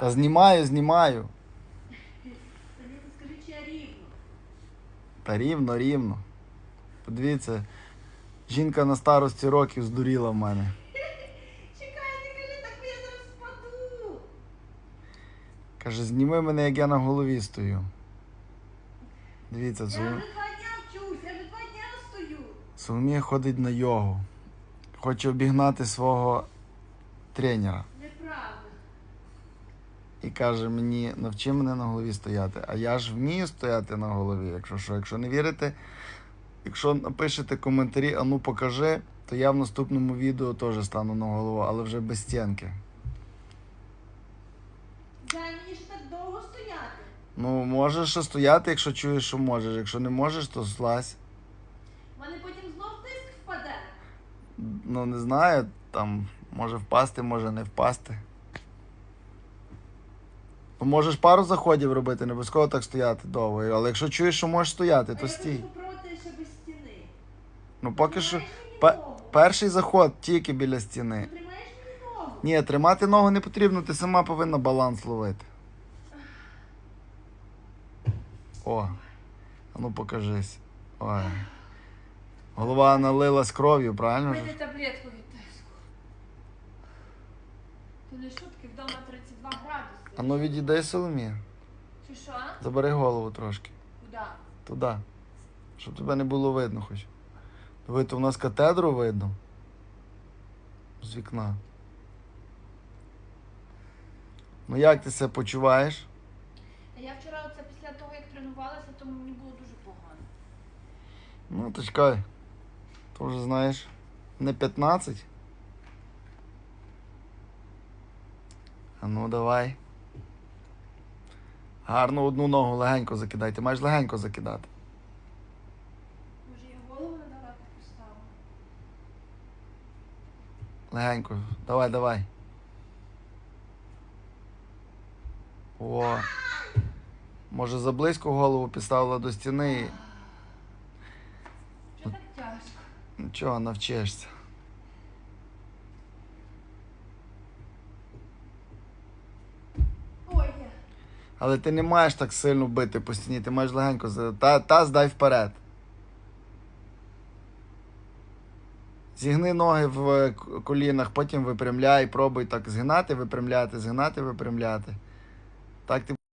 Та знімаю, знімаю. Скажи, чи я рівно. Та рівно, рівно. Подивіться, жінка на старості років здуріла в мене. Чекай, не кажи, так я зараз впаду. Каже, зніми мене, як я на голові стою. Дивіться, Я Соломія, два дня вчусь, я вже два дня стою. Соломія ходить на йогу. Хоче обігнати свого тренера. І каже мені, навчи мене на голові стояти. А я ж вмію стояти на голові. Якщо що, якщо не вірите, якщо напишете коментарі, а ну покажи, то я в наступному відео теж стану на голову, але вже без стінки. Дай мені ж так довго стояти. Ну, можеш ще стояти, якщо чуєш, що можеш. Якщо не можеш, то злазь. У мене потім знов тиск впаде. Ну, не знаю, там може впасти, може не впасти. Ну, можеш пару заходів робити, не обов'язково так стояти довго. Але якщо чуєш, що можеш стояти, то стій. попробувати ще без стіни. Ну поки що. Пе- перший заход тільки біля стіни. Тримаєш мені ногу? Ні, тримати ногу не потрібно, ти сама повинна баланс ловити. О, а ну покажись. Ой. Голова налилась кров'ю, правильно? ж? Таблетку від То не шутки, вдома 32 градуси. А ну відійди Соломія. Чи що? Забери голову трошки. Куди? Туди. Щоб тебе не було видно хоч. Диви, то в нас катедру видно. З вікна. Ну як ти себе почуваєш? А я вчора оце після того, як тренувалася, то мені було дуже погано. Ну, то чекай. То вже знаєш, не 15. А ну давай. Гарно одну ногу легенько закидай. Ти маєш легенько закидати. Може, я голову недалеко поставила? Легенько. Давай, давай. О. Може заблизько голову підставила до стіни Що так тяжко? нічого, навчишся. Ой, я. Але ти не маєш так сильно бити по стіні, ти маєш легенько. за- Та, здай дай вперед. Зігни ноги в е, колінах, потім випрямляй, пробуй так згинати, випрямляти, згинати, випрямляти. Так ти